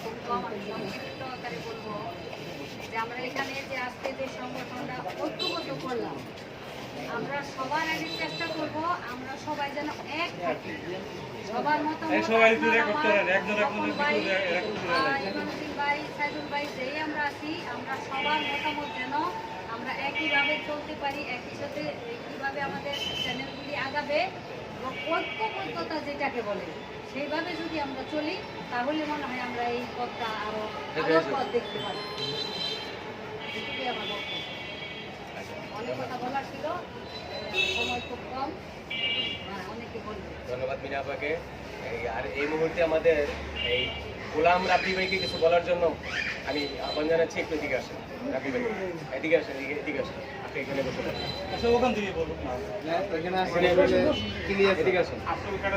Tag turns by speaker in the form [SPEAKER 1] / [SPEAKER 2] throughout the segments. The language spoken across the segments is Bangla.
[SPEAKER 1] খুব কম সংক্ষিপ্ত আকারে বলব যে আমরা এখানে যে আজকে যে সংগঠনটা ঐক্যবদ্ধ করলাম আমরা সবার আগে চেষ্টা করব আমরা সবাই যেন এক থাকি। সবার
[SPEAKER 2] এই সবাই এক করতে একজন একজনের
[SPEAKER 1] ভাই, সাইদুল ভাই যেই আমরা আছি আমরা সবার মতামত যেন আমরা একইভাবে চলতে পারি একই সাথে কীভাবে আমাদের চ্যানেলগুলি আগাবে এবং ঐক্যবদ্ধতা যেটাকে বলে সেইভাবে যদি আমরা চলি তাহলে মনে হয় আমরা এই পথটা আরও আলোর পথ দেখতে পারি এটুকুই আমার বক্তব্য। অনেক কথা বলার ছিল সময় খুব কম। অনেকে বলবে।
[SPEAKER 3] ধন্যবাদ মিনা আপাকে। আর এই মুহূর্তে আমাদের এই গোলাম রাব্বি ভাইকে কিছু বলার জন্য আমি আহ্বান জানাচ্ছি একটু এদিকে আসেন। রাব্বি ভাই এদিকে আসেন এদিকে এদিকে আসেন। আপনি এখানে বসে
[SPEAKER 2] আচ্ছা ওখান থেকে বলুন। না
[SPEAKER 3] এখানে বসে ক্লিয়ার এদিকে আসেন।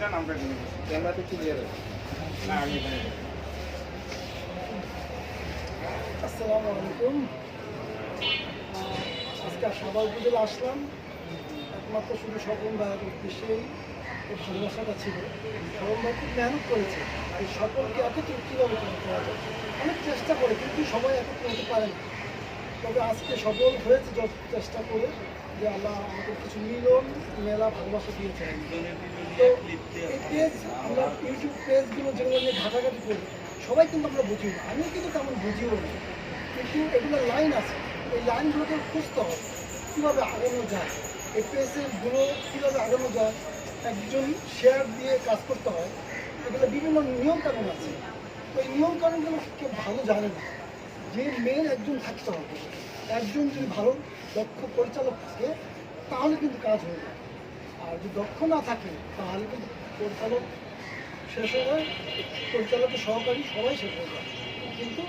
[SPEAKER 2] যান আমরা এখানে বসি।
[SPEAKER 3] ক্যামেরা তো ক্লিয়ার
[SPEAKER 2] না আমি এখানে
[SPEAKER 4] আসসালামু আলাইকুম। আজকে সবার উপজেলা আসলাম। একমাত্র শুধু স্বপন ভাইয়ের উদ্দেশ্যেই এই ভালোবাসাটা ছিল। স্বপন ভাই খুব মেহনত করেছে। এই সকলকে একত্রিত কীভাবে করতে হবে? অনেক চেষ্টা করে, কিন্তু সবাই একত্র হতে পারে না। তবে আজকে সফল হয়েছে যত চেষ্টা করে যে আল্লাহ আমাদের কিছু মিলন, মেলা ভালোবাসা দিয়েছে। তো এই পেজ, আমরা ইউটিউব পেজগুলো যেগুলো নিয়ে ঘাটাঘাটি করি। সবাই কিন্তু আমরা বুঝি না। আমিও কিন্তু তেমন বুঝিও না। কিন্তু এগুলো লাইন আছে। এই লাইনগুলোকে খুঁজতে হবে। কীভাবে আগানো যায়? এই পেজগুলো কীভাবে আগানো যায়? একজন শেয়ার দিয়ে কাজ করতে হয়। এগুলো বিভিন্ন নিয়ম কানুন আছে। তো এই নিয়ম কানুনগুলো কেউ ভালো জানে না। যে মেন একজন থাকতে হবে। একজন যদি ভালো, দক্ষ পরিচালক থাকে, তাহলে কিন্তু কাজ হয়ে যায়। আর যদি দক্ষ না থাকে, তাহলে কিন্তু পরিচালক শেষ হয়ে যায়। পরিচালকের সহকারী সবাই শেষ হয়ে যায়। কিন্তু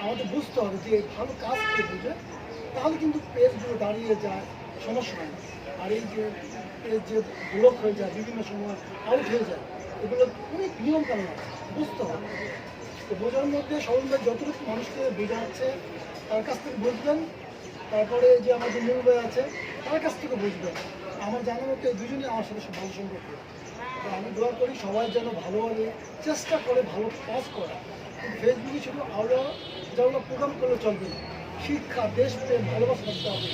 [SPEAKER 4] আমাদের বুঝতে হবে যে ভালো কাজ কে বুঝে, তাহলে কিন্তু পেজগুলো দাঁড়িয়ে যায়, সমস্যা হয় আর এই যে পেজ যে ব্লক হয়ে যায়, বিভিন্ন সময় আউট হয়ে যায় এগুলো অনেক নিয়ম আছে বুঝতে হবে। তো বোঝার মধ্যে সবাই যতটুকু মানুষকে বোঝাচ্ছে তার কাছ থেকে বুঝবেন, তারপরে যে আমাদের নির্ভয় আছে, তার কাছ থেকে বুঝবেন। আমার জানার মতো এই দুজনই আমার সাথে ভালো সম্পর্ক। তো আমি দোয়া করি সবাই যেন ভালোভাবে চেষ্টা করে ভালো কাজ করা ফেসবুকে শুধু আওড়া যাওয়া প্রোগ্রাম করলে চলবে না। শিক্ষা, দেশপ্রেম, ভালোবাসা থাকতে হবে।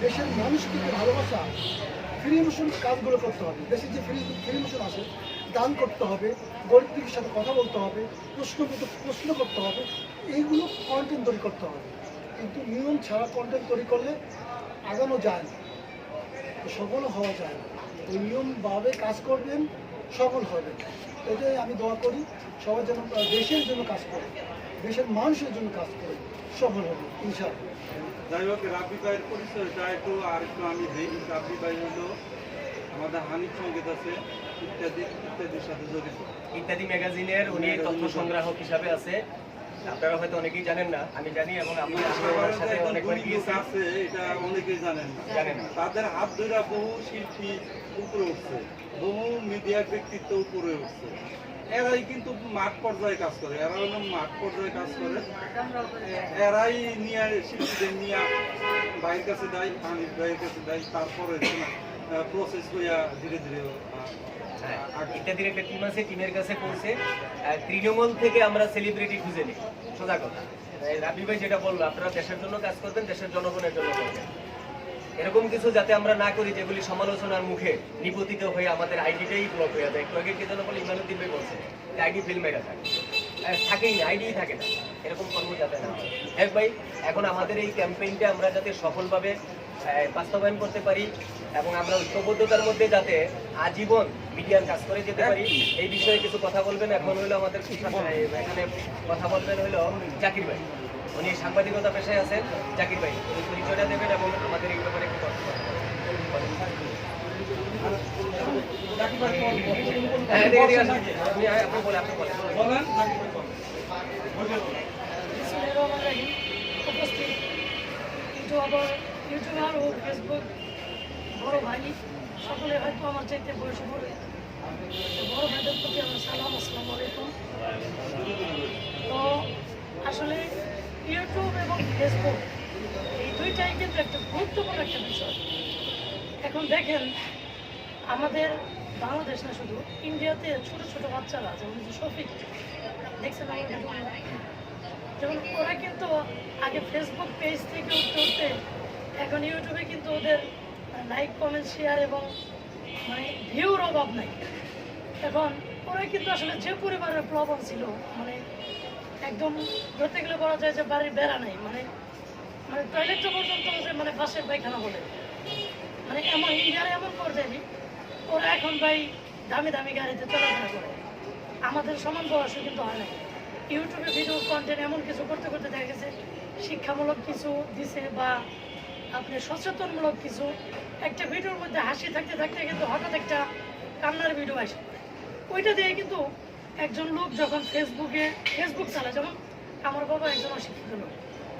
[SPEAKER 4] দেশের মানুষকে ভালোবাসা ফ্রি মোশন কাজগুলো করতে হবে। দেশের যে ফ্রি ফ্রি মোশন আসে দান করতে হবে গরিবদের সাথে কথা বলতে হবে, প্রশ্ন প্রশ্ন করতে হবে, এইগুলো কন্টেন্ট তৈরি করতে হবে। কিন্তু নিয়ম ছাড়া কন্টেন্ট তৈরি করলে আগানো যায় না, সফল হওয়া যায় না। ওই নিয়মভাবে কাজ করবেন, সফল হবেন। এটাই আমি দোয়া করি সবাই যেন দেশের জন্য কাজ করে দেশের মানুষের জন্য কাজ করে সফল হবে ইনশাআল্লাহ।
[SPEAKER 2] যাই হোক, রাব্বি ভাইয়ের পরিচয়টা একটু আর একটু আমি দিই, রাব্বি ভাই হলো আমাদের হানিফ সংগীত আছে ইত্যাদি ইত্যাদির সাথে জড়িত।
[SPEAKER 3] ইত্যাদি ম্যাগাজিনের উনি তথ্য সংগ্রাহক হিসাবে আছে। আপনারা হয়তো অনেকেই জানেন না আমি জানি এবং সাথে
[SPEAKER 2] আছে এটা অনেকেই জানেন
[SPEAKER 3] জানেন
[SPEAKER 2] তাদের হাত ধরে বহু শিল্পী উপরে উঠছে বহু মিডিয়া ব্যক্তিত্ব উপরে উঠছে। এরাই কিন্তু মাঠ পর্যায়ে কাজ করে এরা হলো মাঠ পর্যায়ে কাজ করে। এরাই নিয়ে শিল্পীদের নিয়ে ভাইয়ের কাছে দেয় হানিফ ভাইয়ের কাছে দেয় তারপরে প্রসেস হইয়া ধীরে ধীরে
[SPEAKER 3] ইত্যাদির একটা টিম আছে টিমের কাছে পৌঁছে তৃণমূল থেকে আমরা সেলিব্রিটি খুঁজে নিই। সোজা কথা। রাবি ভাই যেটা বলল আপনারা দেশের জন্য কাজ করবেন দেশের জনগণের জন্য করবেন। এরকম কিছু যাতে আমরা না করি যেগুলি সমালোচনার মুখে নিপতিত হয়ে আমাদের আইডিটাই ব্লক হয়ে যায়। একটু আগে কে যেন বলে ইমানুদ্দিন ভাই বলছে যে আইডি ফিল মেরা থাকে। থাকেই না আইডি থাকে না। এরকম কর্ম যাতে না হয়। হ্যাঁ ভাই এখন আমাদের এই ক্যাম্পেইনটা আমরা যাতে সফলভাবে বাস্তবায়ন করতে পারি এবং আমরা ঐক্যবদ্ধতার মধ্যে যাতে আজীবন মিডিয়ার কাজ করে যেতে পারি এই বিষয়ে কিছু কথা বলবেন এখন হলো আমাদের এখানে কথা বলবেন হলো জাকির ভাই উনি সাংবাদিকতা পেশায় আছেন জাকির ভাই উনি পরিচয়টা দেবেন এবং আমাদের এই ব্যাপারে একটু কথা বলবেন। হ্যাঁ, এদিকে,
[SPEAKER 5] ইউটিউবার ও ফেসবুক বড় ভাই, সকলে হয়তো আমার চাইতে বয়সে বড়। বড় ভাইদের প্রতি আমার সালাম, আসসালামু আলাইকুম। তো আসলে ইউটিউব এবং ফেসবুক এই দুইটাই কিন্তু একটা গুরুত্বপূর্ণ একটা বিষয়। এখন দেখেন, আমাদের বাংলাদেশ না শুধু, ইন্ডিয়াতে ছোট ছোট বাচ্চারা, যেমন শফিক, দেখছেন যেমন ওরা কিন্তু আগে ফেসবুক পেজ থেকে উঠতে উঠতে এখন ইউটিউবে কিন্তু ওদের লাইক কমেন্ট শেয়ার এবং মানে ভিউর অভাব নাই। এখন ওরা কিন্তু আসলে যে পরিবারের প্লবন ছিল মানে একদম ধরতে গেলে বলা যায় যে বাড়ির বেড়া নাই মানে মানে টয়লেটটা পর্যন্ত যে মানে বাসের পায়খানা বলে। মানে এমন ইন্ডিয়ার এমন পর্যায়ে ওরা এখন ভাই দামি দামি গাড়িতে চলাফেরা করে। আমাদের সমান বয়সে কিন্তু হয় না ইউটিউবে ভিডিও কন্টেন্ট এমন কিছু করতে করতে দেখা গেছে, শিক্ষামূলক কিছু দিছে বা আপনি সচেতনমূলক কিছু, একটা ভিডিওর মধ্যে হাসি থাকতে থাকতে কিন্তু হঠাৎ একটা কান্নার ভিডিও আসে। ওইটা দিয়ে কিন্তু একজন লোক যখন ফেসবুকে ফেসবুক চালায়, যেমন আমার বাবা একজন অশিক্ষিত লোক,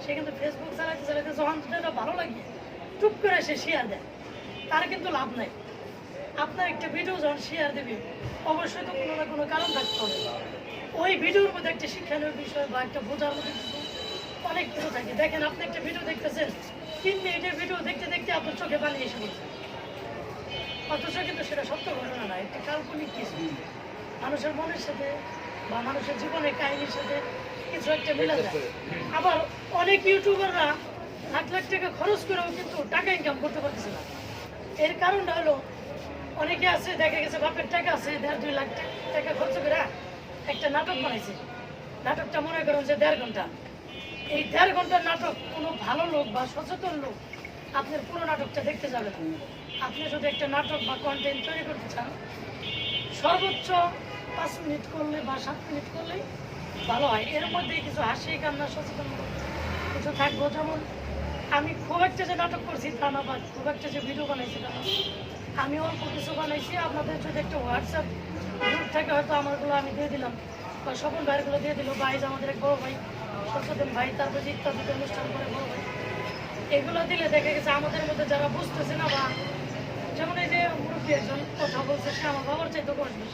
[SPEAKER 5] সে কিন্তু ফেসবুক চালাতে চালাতে যখন যেটা ভালো লাগে টুপ করে সে শেয়ার দেয়। তার কিন্তু লাভ নাই। আপনার একটা ভিডিও যখন শেয়ার দেবে, অবশ্যই তো কোনো না কোনো কারণ থাকতে হবে। ওই ভিডিওর মধ্যে একটা শিক্ষণীয় বিষয় বা একটা বোঝার মধ্যে অনেক কিছু থাকে। দেখেন, আপনি একটা ভিডিও দেখতেছেন তিন মিনিটের ভিডিও দেখতে দেখতে আপনার চোখে পানি এসে পড়ছে। অথচ কিন্তু সেটা সত্য ঘটনা না একটা কাল্পনিক কিছু। মানুষের মনের সাথে বা মানুষের জীবনের কাহিনীর সাথে কিছু একটা মিলে যায়। আবার অনেক ইউটিউবাররা লাখ লাখ টাকা খরচ করেও কিন্তু টাকা ইনকাম করতে পারতেছে না। এর কারণটা হলো, অনেকে আছে, দেখা গেছে বাপের টাকা আছে, দেড় দুই লাখ টাকা খরচ করে একটা নাটক বানাইছে। নাটকটা মনে করেন যে দেড় ঘণ্টা। এই দেড় ঘণ্টার নাটক, কোনো ভালো লোক বা সচেতন লোক আপনার পুরো নাটকটা দেখতে যাবে না। আপনি যদি একটা নাটক বা কন্টেন্ট তৈরি করতে চান, সর্বোচ্চ পাঁচ মিনিট করলে বা সাত মিনিট করলে ভালো হয়। এর মধ্যে কিছু হাসি, কান্না, সচেতন কিছু থাকব। যেমন আমি খুব একটা যে নাটক করছি তা না বা খুব একটা যে ভিডিও বানাইছি তা না। আমি অল্প কিছু বানাইছি, আপনাদের যদি একটা হোয়াটসঅ্যাপ গ্রুপ থেকে হয়তো আমারগুলো আমি দিয়ে দিলাম, বা স্বপন ভাইয়েরগুলো দিয়ে দিল যে আমাদের এক বড় ভাই সচেতন ভাই তারপর ইত্যাদি অনুষ্ঠান করে এগুলো দিলে দেখা গেছে আমাদের মধ্যে যারা বুঝতেছে না বা যেমন এই যে মুরব্বী একজন কথা বলছে সে আমার বাবার চাইতে বয়স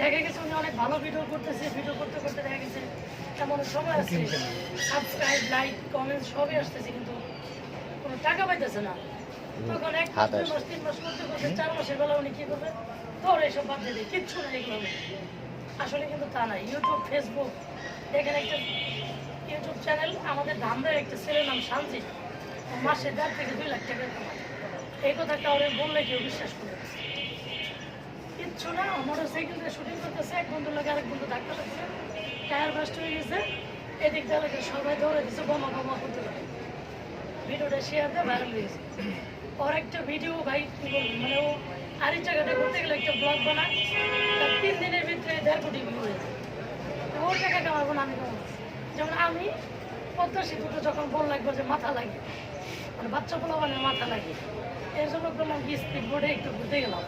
[SPEAKER 5] দেখা গেছে উনি অনেক ভালো ভিডিও করতেছে ভিডিও করতে করতে দেখা গেছে এমন সময় আছে সাবস্ক্রাইব লাইক কমেন্ট সবই আসতেছে কিন্তু কোনো টাকা পাইতেছে না। তখন এক মাস দুই মাস তিন মাস করতে করতে চার মাসের বেলা উনি কি করবে? তোর এইসব বাদ দিয়ে কিচ্ছু না এগুলো নেই। আসলে কিন্তু তা না ইউটিউব ফেসবুক দেখেন একটা ইউটিউব চ্যানেল আমাদের ধামরার একটা ছেলের নাম শান্তি মাসে দেড় থেকে দুই লাখ টাকা কামায়। এই কথা কাউরে বললে কেউ বিশ্বাস করে। কিচ্ছু না আমারও সেকেন্ডে শুটিং করতেছে, এক বন্ধু লাগে আরেক বন্ধু ধাক্কা লাগছে টায়ার বাস্ট হয়ে গেছে, এদিক দিয়ে সবাই ধরে দিচ্ছে বোমা বোমা করতে পারে ভিডিওটা শেয়ার দিয়ে ভাইরাল হয়ে গেছে ওর একটা ভিডিও ভাই, কি মানে ও আরেক জায়গাটা ঘুরতে গেলে একটা ব্লগ তার তিন দিনের ভিতরে দেড় কোটি ভিউ হয়েছে ওর টাকা কামাবো না আমি কামাবো যেমন আমি পদ্মা সেতুটা যখন বল লাগবে যে মাথা লাগে মানে বাচ্চা পোলা মানে মাথা লাগে, এর জন্য করলাম কি বোর্ডে একটু ঘুরতে গেলাম।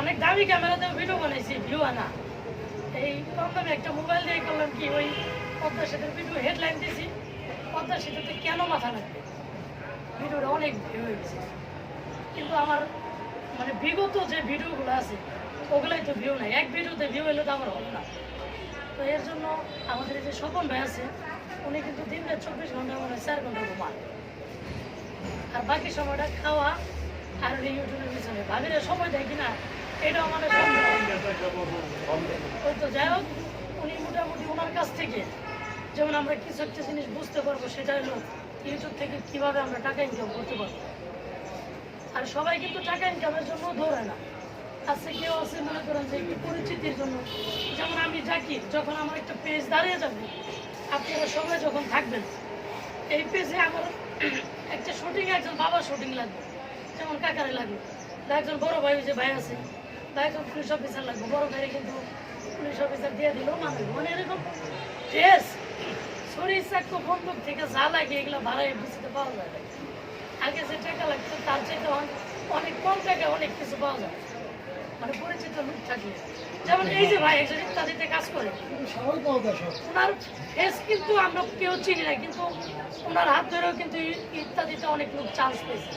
[SPEAKER 5] অনেক দামি ক্যামেরাতেও ভিডিও বানাইছি ভিউ আনা। এই কম দামে একটা মোবাইল দিয়ে করলাম কি, ওই পদ্মা সেতুর ভিডিও হেডলাইন দিয়েছি পদ্মা সেতুতে কেন মাথা লাগবে? ভিডিওটা অনেক ভিউ হয়ে গেছে। কিন্তু আমার মানে বিগত যে ভিডিওগুলো আছে, ওগুলাই তো ভিউ নাই। এক ভিডিওতে ভিউ এলে তো আমার হবে না। তো এর জন্য আমাদের যে স্বপন ভাই আছে, উনি কিন্তু দিনে চব্বিশ ঘণ্টা মানে চার ঘণ্টা ঘুমান। আর বাকি সময়টা খাওয়া আর ইউটিউবের পিছনে। ভাবিরে সময় দেয় কিনা এটা আমাদের ওই তো যাই হোক, উনি মোটামুটি ওনার কাছ থেকে যেমন আমরা কিছু একটা জিনিস বুঝতে পারব, সেটা হলো ইউটিউব থেকে কীভাবে আমরা টাকা ইনকাম করতে পারব আর সবাই কিন্তু টাকা ইনকামের জন্য ধরে না। আছে কেউ আছে মনে করেন যে একটু পরিচিতির জন্য। যেমন আমি ডাকি যখন আমার একটা পেজ দাঁড়িয়ে যাবে, আপনারা সবাই যখন থাকবেন, এই পেজে আমার একটা শুটিং একজন বাবা শুটিং লাগবে। যেমন কাকারে লাগবে। বা একজন বড় ভাই যে ভাই আছে, বা একজন পুলিশ অফিসার লাগবে। বড় ভাইরে কিন্তু পুলিশ অফিসার দিয়ে দিলেও মানে মানে এরকম ড্রেস বন্দুক থেকে যা লাগে এগুলো ভাড়ায় বুঝতে পাওয়া যায়। আগে যে টাকা লাগতো তার চাইতে অন- অনেক কম অনেক কিছু পাওয়া যায়। মানে পরিচিত লোক থাকলে যেমন এই যে ভাই একজন ইত্যাদিতে কাজ করে। ওনার ফেস কিন্তু আমরা কেউ চিনি না কিন্তু ওনার হাত ধরেও কিন্তু ইত্যাদিতে অনেক লোক চান্স পেয়েছে।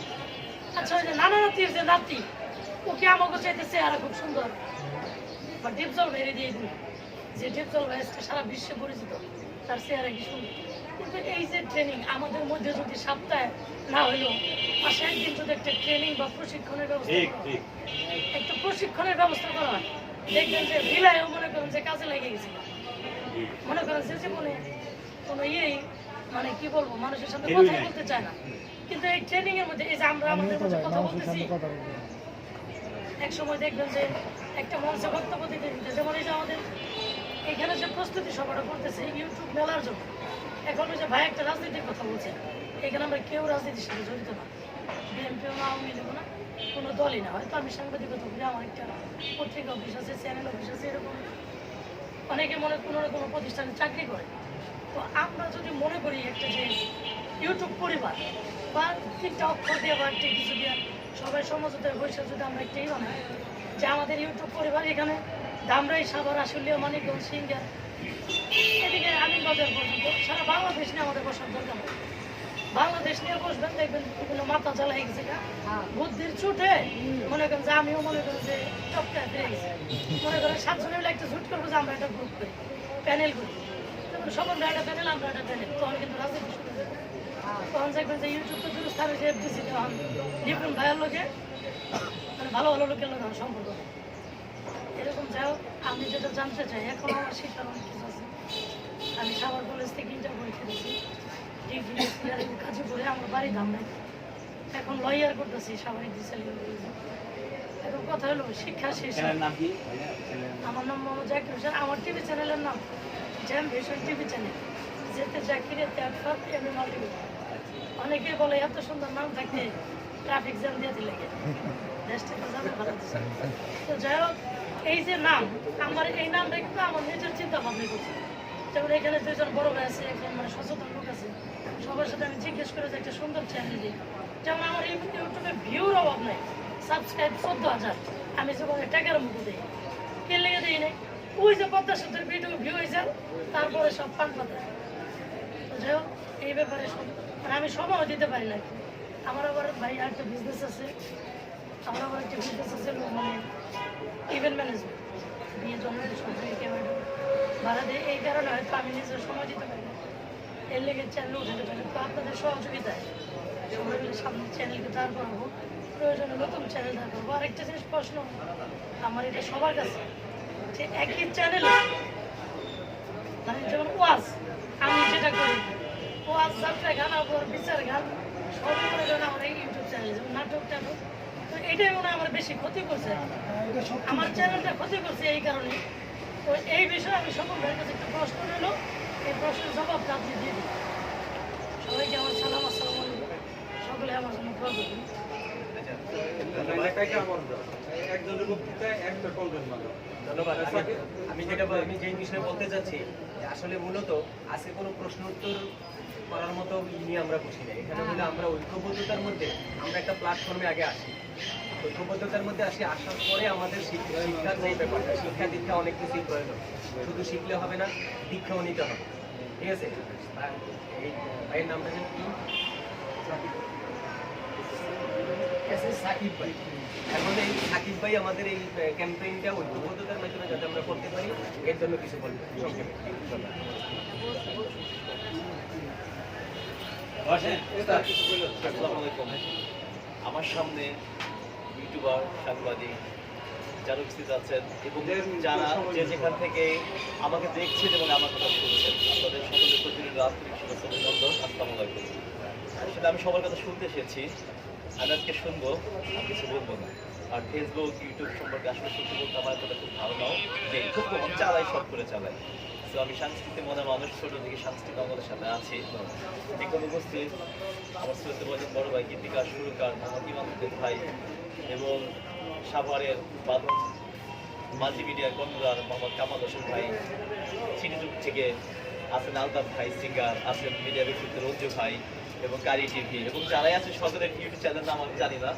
[SPEAKER 5] আচ্ছা ওই যে নানা নাতির যে নাতি ওকে আমাকে চাইতেছে আর খুব সুন্দর। বা ডিপজল ভেরে দিয়ে দিল। যে ডিপজল ভাইসটা সারা বিশ্বে পরিচিত। তার চেহারা কি সুন্দর কিন্তু এই যে ট্রেনিং আমাদের মধ্যে যদি সপ্তাহে না হইলেও মাসে একদিন যদি একটা ট্রেনিং বা প্রশিক্ষণের ব্যবস্থা
[SPEAKER 2] ঠিক
[SPEAKER 5] করা
[SPEAKER 2] ঠিক।
[SPEAKER 5] একটা প্রশিক্ষণের ব্যবস্থা করা হয় দেখবেন যে বিলায়ও মনে করেন যে কাজে লেগে গেছিল মনে করেন যে জীবনে কোনো ইয়েই মানে কি বলব মানুষের সাথে কথা বলতে চায় না। কিন্তু এই ট্রেনিং এর মধ্যে এই যে আমরা আমাদের মধ্যে কথা বলতেছি এক সময় দেখবেন যে একটা মঞ্চে বক্তব্য দিতে দিতে যেমন এই যে আমাদের এখানে যে প্রস্তুতি সভাটা করতেছে ইউটিউব মেলার জন্য। এখন ওই যে ভাই একটা রাজনীতির কথা বলছে, এখানে আমরা কেউ রাজনীতির সাথে জড়িত না। বিএনপিও না আওয়ামী লীগও না, কোনো দলই না। হয়তো আমি সাংবাদিকতা করি, আমার একটা পত্রিকা অফিস আছে চ্যানেল অফিস আছে, এরকম অনেকে মনে কোনো না কোনো প্রতিষ্ঠানে চাকরি করে। তো আমরা যদি মনে করি একটা যে ইউটিউব পরিবার, বা তিনটা অক্ষর দিয়ে বা একটা কিছু দিয়ে, সবাই সমঝোতায় বসে যদি আমরা একটাই বানাই যে আমাদের ইউটিউব পরিবার এখানে দামরাই সাভার আশুলিয়া মানিকগঞ্জ সিঙ্গার এদিকে আমিন বাজার পর্যন্ত সারা বাংলাদেশ নিয়ে আমাদের বসার দরকার। বাংলাদেশ নিয়ে বসবেন দেখবেন বিভিন্ন মাথা চালা হয়ে গেছে গা। বুদ্ধির ছুটে মনে করেন যে আমিও মনে করেন যে টপটা ফিরে গেছে মনে করেন সাতজনে মিলে একটা ছুট করব যে আমরা একটা গ্রুপ করি প্যানেল করি সবার একটা প্যানেল আমরা একটা প্যানেল তখন কিন্তু রাজনীতি শুরু হবে। তখন দেখবেন যে ইউটিউব তো দূর স্থানে যে এফডিসি তখন নিপুণ ভাইয়ের লোকে মানে ভালো ভালো লোকের লোক সম্পর্ক হয়। এরকম যাই হোক আমি যেটা জানতে চাই এখন আমার শিক্ষার অনেক কিছু আছে। আমি সাভার কলেজ থেকে ইন্টার পরীক্ষা দিয়েছি ডিগ্রি কাজে করে আমার বাড়ি ধামরাই এখন লয়ার করতেছি সাভার ডিসাইল এখন কথা হলো শিক্ষা শেষ আমার নাম মোহাম্মদ জাকির হোসেন। আমার টিভি চ্যানেলের নাম জ্যাম ভিশন টিভি চ্যানেল যেতে জাকিরে ত্যাগফাত এম এ মাল্টিমিডিয়া অনেকে বলে এত সুন্দর নাম থাকতে ট্রাফিক জ্যাম দিয়ে দিলে দেশটা তো যাবে ভালো তো যাই হোক এই যে নাম, আমার এই নামটা কিন্তু আমার নিজের চিন্তা ভাবনা করছি। যেমন এখানে দুজন বড় ভাই আছে, একজন মানে সচেতন লোক আছে। সবার সাথে আমি জিজ্ঞেস করে যে একটা সুন্দর চ্যানেল দিই। যেমন আমার ইউটিউবে ভিউর অভাব নাই সাবস্ক্রাইব চোদ্দ হাজার। আমি জীবনে টাকার মুখে দিই। কে লেগে দিই নাই? ওই যে পদ্মা সেতুর ভিডিও ভিউ হয়েছে, তারপরে সব পান পাতা। যাই এই ব্যাপারে সব মানে আমি সময় দিতে পারি না আমার আবার ভাই একটা বিজনেস আছে। আমার আবার মানে ইভেন্ট ম্যানেজমেন্ট বিয়ে জন্য সব ক্যামেরা এই কারণে হয়তো আমি নিজের সময় দিতে পারি এর লেগে চ্যানেল উঠাতে পারি তো আপনাদের সহযোগিতায় সবাই মিলে সামনে চ্যানেলকে দাঁড় করাবো নতুন চ্যানেল দাঁড় করব। আরেকটা জিনিস প্রশ্ন, আমার এটা সবার কাছে, যে একই চ্যানেলে মানে যেমন ওয়াজ, আমি যেটা করি, ওয়াজ যাত্রা গান বিচার, গান, সবই করেন আমার ইউটিউব চ্যানেলে যেমন নাটক টাটক এটাই মনে আমার বেশি ক্ষতি করছে। আমার চ্যানেলটা ক্ষতি করছে এই কারণে। তো এই বিষয়ে আমি সকল ভাইয়ের কাছে একটা প্রশ্ন রইল। এই প্রশ্নের জবাবটা আপনি দিয়ে দিন সবাইকে আমার সালাম, আসসালাম সকলে আমার জন্য
[SPEAKER 3] ধন্যবাদ। আমি- যেটা আমি যেই বিষয়ে বলতে চাচ্ছি, যে আসলে মূলত আজকে কোনো প্রশ্ন উত্তর নিয়ে আমরা বসি না এখানে হলে আমরা ঐক্যবদ্ধতার মধ্যে আমরা একটা প্ল্যাটফর্মে আগে আসি। ঐক্যবদ্ধতার মধ্যে আসি, আসার পরে আমাদের শিক্ষার যে ব্যাপারটা, শিক্ষা দীক্ষা অনেক কিছুই প্রয়োজন। শুধু শিখলে হবে না, দীক্ষাও নিতে হবে। ঠিক আছে? ভাইয়ের নামটা কি? সাকিব ভাই। এখন এই সাকিব ভাই আমাদের এই ক্যাম্পেইনটা ঐক্যবদ্ধতার মাধ্যমে যাতে আমরা করতে পারি, এর জন্য কিছু বলবেন। সংক্ষেপে।
[SPEAKER 6] আমার সামনে ইউটিউবার সাংবাদিক যারা উপস্থিত আছেন এবং যারা যে যেখান থেকে আমাকে দেখছেন এবং আমার কথা শুনছেন আপনাদের সকলের প্রতি আন্তরিক শুভেচ্ছা অভিনন্দন। আসসালামু আলাইকুম আসলে আমি সবার কথা শুনতে এসেছি। আমি আজকে শুনব আর কিছু বলব না। আর ফেসবুক ইউটিউব সম্পর্কে আসলে সত্যি বলতে আমার কথা খুব ধারণাও নেই খুব কম চালাই সব করে চালাই। তো আমি সাংস্কৃতিক মনে মানুষ, ছোট থেকে সাংস্কৃতিক অঙ্গনের সাথে আছি। এখন উপস্থিত, আমার শ্রদ্ধা বলেন বড় ভাই গীতিকার সুরকার মোহাম্মদ ভাই এবং সাভারের বাদন মাল্টিমিডিয়ার কর্ণধার মোহাম্মদ কামাল হোসেন ভাই সিটিযুগ থেকে আছেন আলতাফ ভাই সিঙ্গার আছেন মিডিয়া ব্যক্তিত্ব রঞ্জু ভাই এবং কারি টিভি এবং যারাই আছে সকলের ইউটিউব চ্যানেল নাম আমি জানি না।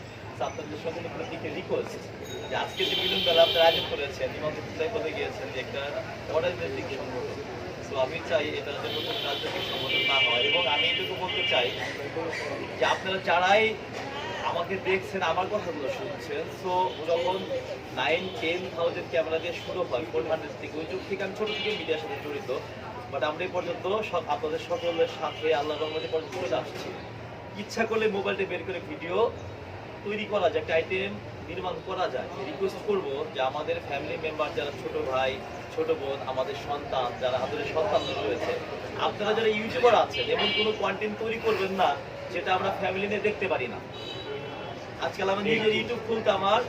[SPEAKER 6] আপনাদের সকলের রিকোয়েস্ট যে আজকে যে মিলন বেলা আপনারা আয়োজন করেছেন গিয়েছেন যে একটা সংগঠন। তো আমি চাই এটা কোনো রাজনৈতিক সংগঠন না হয় এবং আমি এটুকু বলতে চাই যে আপনারা যারাই আমাকে দেখছেন, আমার কথাগুলো শুনছেন সো যখন নাইন টেন থাউজেন্ড ক্যামেরা দিয়ে শুরু হয় ফোর হান্ড্রেড থেকে, ওই যুগ থেকে আমি ছোটো থেকে মিডিয়ার সাথে জড়িত বাট আমরা এই পর্যন্ত আপনাদের সকলের সাথে আল্লাহ রহমতে পর্যন্ত চলে আসছি। ইচ্ছা করলে মোবাইলটা বের করে ভিডিও তৈরি করা যায় একটা আইটেম নির্মাণ করা যায়। রিকোয়েস্ট করব যে আমাদের ফ্যামিলি মেম্বার যারা ছোট ভাই ছোট বোন আমাদের সন্তান যারা আমাদের সন্তান রয়েছে আপনারা যারা ইউটিউবার আছেন এমন কোনো কন্টেন্ট তৈরি করবেন না যেটা আমরা ফ্যামিলি নিয়ে দেখতে পারি না। আজকাল আমি নিজের ইউটিউব খুলতে আমার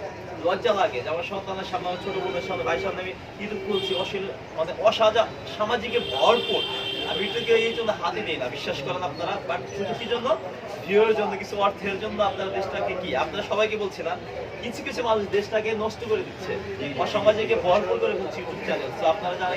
[SPEAKER 6] লজ্জা লাগে যে আমার সন্তানের সামনে আমার ছোট বোনের সামনে ভাইয়ের সামনে আমি ইউটিউব খুলছি অশ্লীল মানে অসাজা সামাজিকে ভরপুর। ইউটিউবকে এই জন্য হাতে নেই না, বিশ্বাস করেন আপনারা বাট শুধু কি জন্য? ভিউয়ের জন্য, কিছু অর্থের জন্য আপনারা দেশটাকে কি? আপনারা সবাইকে বলছি না, কিছু কিছু মানুষ দেশটাকে নষ্ট করে দিচ্ছে। অসামাজিকে ভরপুর করে ফেলছে ইউটিউব চ্যানেল তো আপনারা